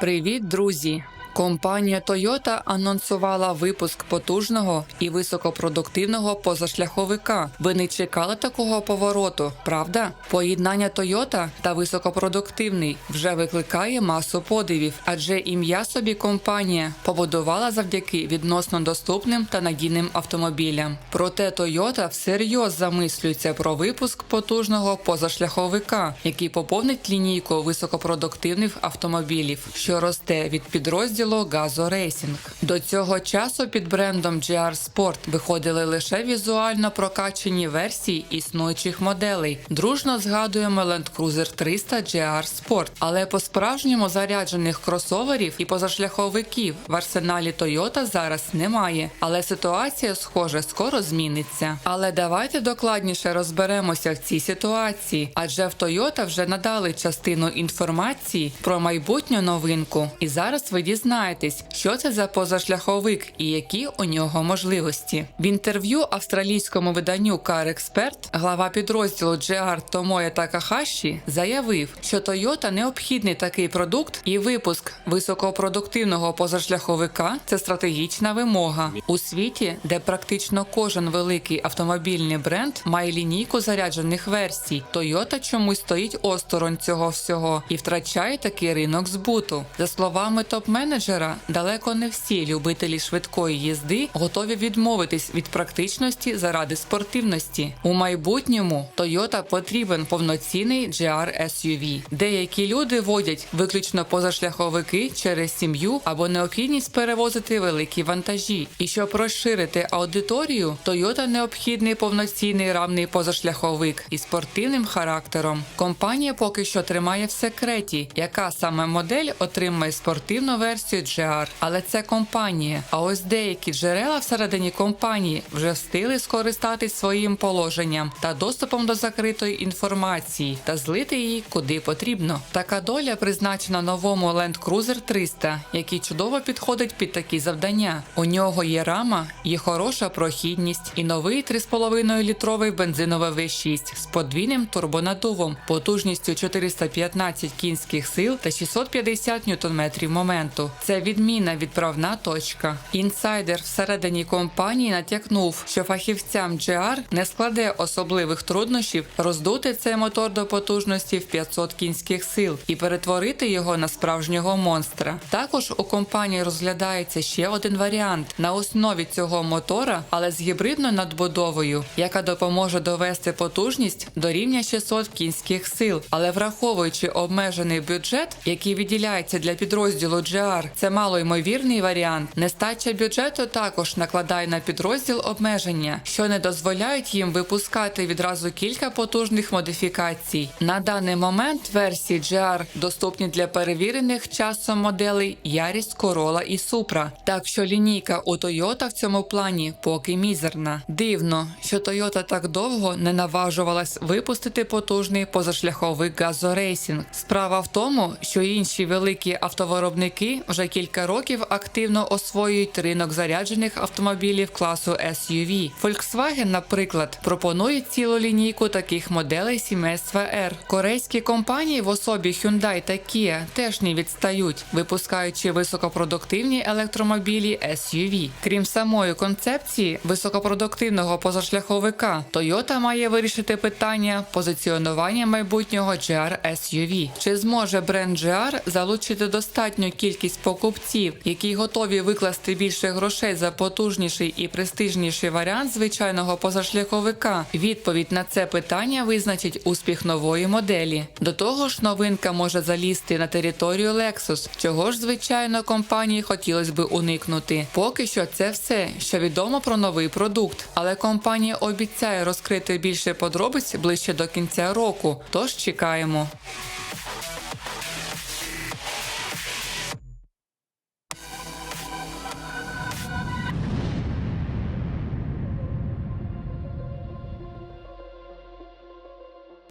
Привіт, друзі! Компанія Toyota анонсувала випуск потужного і високопродуктивного позашляховика. Ви не чекали такого повороту, правда? Поєднання Toyota та високопродуктивний вже викликає масу подивів, адже ім'я собі компанія побудувала завдяки відносно доступним та надійним автомобілям. Проте Toyota всерйоз замислюється про випуск потужного позашляховика, який поповнить лінійку високопродуктивних автомобілів, що росте від підрозділу Газо Рейсінг. До цього часу під брендом GR Sport виходили лише візуально прокачені версії існуючих моделей. Дружно згадуємо Land Cruiser 300 GR Sport, але по-справжньому заряджених кросоверів і позашляховиків в арсеналі Toyota зараз немає. Але ситуація, схоже, скоро зміниться. Але давайте докладніше розберемося в цій ситуації, адже в Toyota вже надали частину інформації про майбутню новинку. І зараз ви дізнаєтесь, що це за позашляховик і які у нього можливості. В інтерв'ю австралійському виданню Car Expert глава підрозділу GR Томоя Такахаші заявив, що Toyota необхідний такий продукт, і випуск високопродуктивного позашляховика це стратегічна вимога у світі, де практично кожен великий автомобільний бренд має лінійку заряджених версій. Toyota чомусь стоїть осторонь цього всього і втрачає такий ринок збуту. За словами топ-менеджера, далеко не всі любителі швидкої їзди готові відмовитись від практичності заради спортивності. У майбутньому Toyota потрібен повноцінний GR SUV. Деякі люди водять виключно позашляховики через сім'ю або необхідність перевозити великі вантажі. І щоб розширити аудиторію, Toyota необхідний повноцінний рамний позашляховик із спортивним характером. Компанія поки що тримає в секреті, яка саме модель отримає спортивну версію GR. Але це компанія. А ось деякі джерела всередині компанії вже встигли скористатись своїм положенням та доступом до закритої інформації та злити її куди потрібно. Така доля призначена новому Land Cruiser 300, який чудово підходить під такі завдання. У нього є рама, є хороша прохідність і новий 3,5 літровий бензиновий V6 з подвійним турбонадувом, потужністю 415 кінських сил та 650 ньютон-метрів моменту. Це відмінна відправна точка. Інсайдер всередині компанії натякнув, що фахівцям GR не складе особливих труднощів роздути цей мотор до потужності в 500 кінських сил і перетворити його на справжнього монстра. Також у компанії розглядається ще один варіант на основі цього мотора, але з гібридною надбудовою, яка допоможе довести потужність до рівня 600 кінських сил. Але враховуючи обмежений бюджет, який відділяється для підрозділу GR, це малоймовірний варіант. Нестача бюджету також накладає на підрозділ обмеження, що не дозволяють їм випускати відразу кілька потужних модифікацій. На даний момент версії GR доступні для перевірених часом моделей Yaris, Corolla і Supra. Так що лінійка у Toyota в цьому плані поки мізерна. Дивно, що Toyota так довго не наважувалась випустити потужний позашляховик Газо Racing. Справа в тому, що інші великі автовиробники вже кілька років активно освоюють ринок заряджених автомобілів класу SUV. Volkswagen, наприклад, пропонує цілу лінійку таких моделей сімейства R. Корейські компанії в особі Hyundai та Kia теж не відстають, випускаючи високопродуктивні електромобілі SUV. Крім самої концепції високопродуктивного позашляховика, Toyota має вирішити питання позиціонування майбутнього GR SUV. Чи зможе бренд GR залучити достатню кількість покупців, які готові викласти більше грошей за потужніший і престижніший варіант звичайного позашляховика? Відповідь на це питання визначить успіх нової моделі. До того ж, новинка може залізти на територію Lexus, чого ж звичайно компанії хотілося би уникнути. Поки що це все, що відомо про новий продукт, але компанія обіцяє розкрити більше подробиць ближче до кінця року. Тож чекаємо.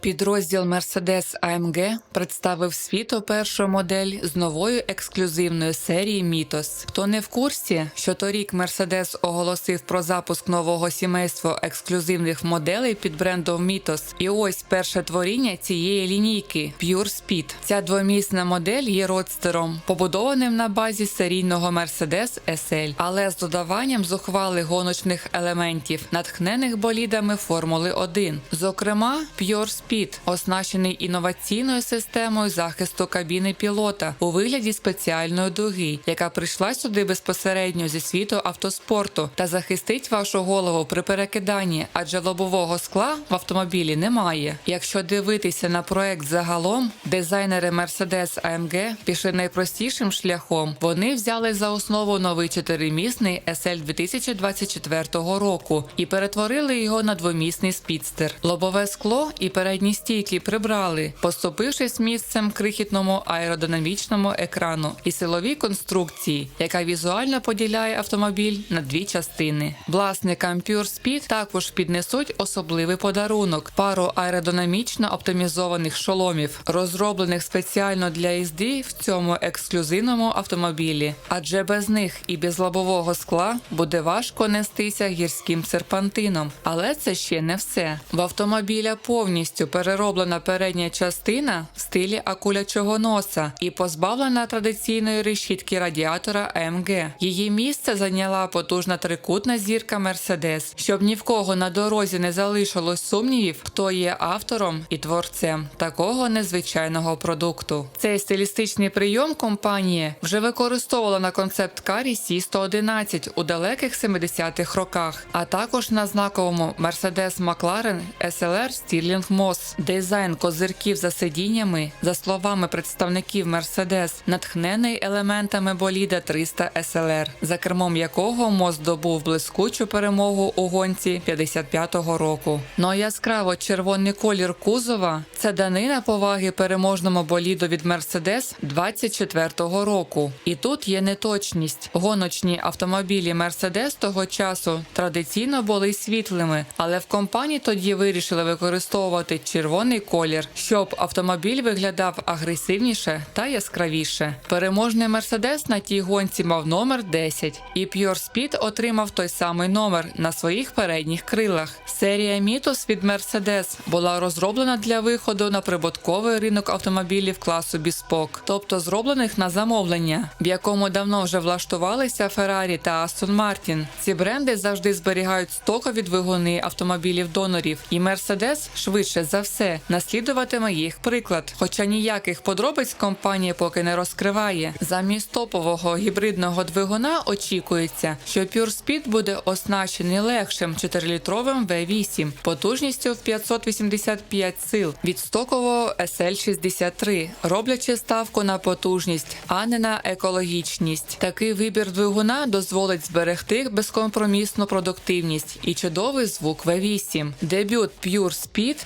Підрозділ Mercedes AMG представив світу першу модель з новою ексклюзивної серії Мітос. Хто не в курсі, що торік Mercedes оголосив про запуск нового сімейства ексклюзивних моделей під брендом Мітос. І ось перше творіння цієї лінійки Pure Speed. Ця двомісна модель є родстером, побудованим на базі серійного Mercedes SL, але з додаванням зухвалих гоночних елементів, натхнених болідами Формули 1. Зокрема, Pure Speed оснащений інноваційною системою захисту кабіни пілота у вигляді спеціальної дуги, яка прийшла сюди безпосередньо зі світу автоспорту та захистить вашу голову при перекиданні, адже лобового скла в автомобілі немає. Якщо дивитися на проект загалом, дизайнери Mercedes AMG пішли найпростішим шляхом. Вони взяли за основу новий чотиримісний SL 2024 року і перетворили його на двомісний спідстер. Лобове скло і передні стійки прибрали, поступившись місцем крихітному аеродинамічному екрану і силовій конструкції, яка візуально поділяє автомобіль на дві частини. Власникам Pure Speed також піднесуть особливий подарунок пару аеродинамічно оптимізованих шоломів, розроблених спеціально для їзди в цьому ексклюзивному автомобілі, адже без них і без лобового скла буде важко нестися гірським серпантином. Але це ще не все. В автомобіля повністю перероблена передня частина в стилі акулячого носа і позбавлена традиційної решітки радіатора AMG. Її місце зайняла потужна трикутна зірка Mercedes, щоб ні в кого на дорозі не залишилось сумнівів, хто є автором і творцем такого незвичайного продукту. Цей стилістичний прийом компанія вже використовувала на концепт-карі C111 у далеких 70-х роках, а також на знаковому Mercedes McLaren SLR Stirling Moss. Дизайн козирків за сидіннями, за словами представників Mercedes, натхнений елементами боліда 300 SLR, за кермом якого Moss здобув блискучу перемогу у гонці 55-го року. Ну а яскраво червоний колір кузова це данина поваги переможному боліду від Mercedes 24-го року. І тут є неточність. Гоночні автомобілі Mercedes того часу традиційно були світлими, але в компанії тоді вирішили використовувати червоний колір, щоб автомобіль виглядав агресивніше та яскравіше. Переможний Mercedes на тій гонці мав номер 10, і Pure Speed отримав той самий номер на своїх передніх крилах. Серія Мітос від Mercedes була розроблена для виходу на прибутковий ринок автомобілів класу Біспок, тобто зроблених на замовлення, в якому давно вже влаштувалися Ferrari та Aston Martin. Ці бренди завжди зберігають стокові двигуни автомобілів донорів, і Mercedes швидше за все наслідуватиме їх приклад. Хоча ніяких подробиць компанія поки не розкриває. Замість топового гібридного двигуна очікується, що Pure Speed буде оснащений легшим 4-літровим V8 потужністю в 585 сил від стокового SL63, роблячи ставку на потужність, а не на екологічність. Такий вибір двигуна дозволить зберегти безкомпромісну продуктивність і чудовий звук V8. Дебют Pure Speed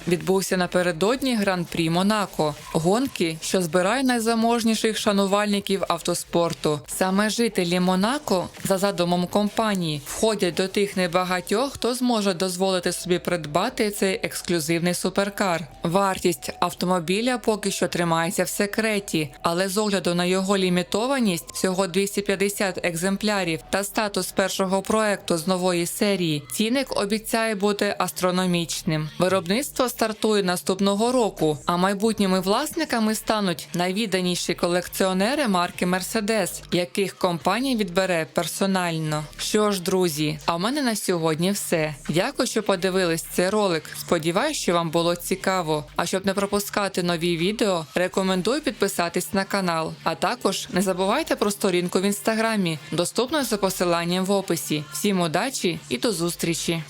відбувся напередодні Гран-прі Монако, гонки, що збирає найзаможніших шанувальників автоспорту. Саме жителі Монако, за задумом компанії, входять до тих небагатьох, хто зможе дозволити собі придбати цей ексклюзивний суперкар. Вартість автомобіля поки що тримається в секреті, але з огляду на його лімітованість всього 250 екземплярів та статус першого проекту з нової серії, цінник обіцяє бути астрономічним. Виробництво стартує наступного року, а майбутніми власниками стануть найвіданіші колекціонери марки Mercedes, яких компанія відбере персонально. Що ж, друзі, а в мене на сьогодні все. Дякую, що подивились цей ролик. Сподіваюсь, що вам було цікаво. А щоб не пропускати нові відео, рекомендую підписатись на канал. А також не забувайте про сторінку в інстаграмі, доступну за посиланням в описі. Всім удачі і до зустрічі!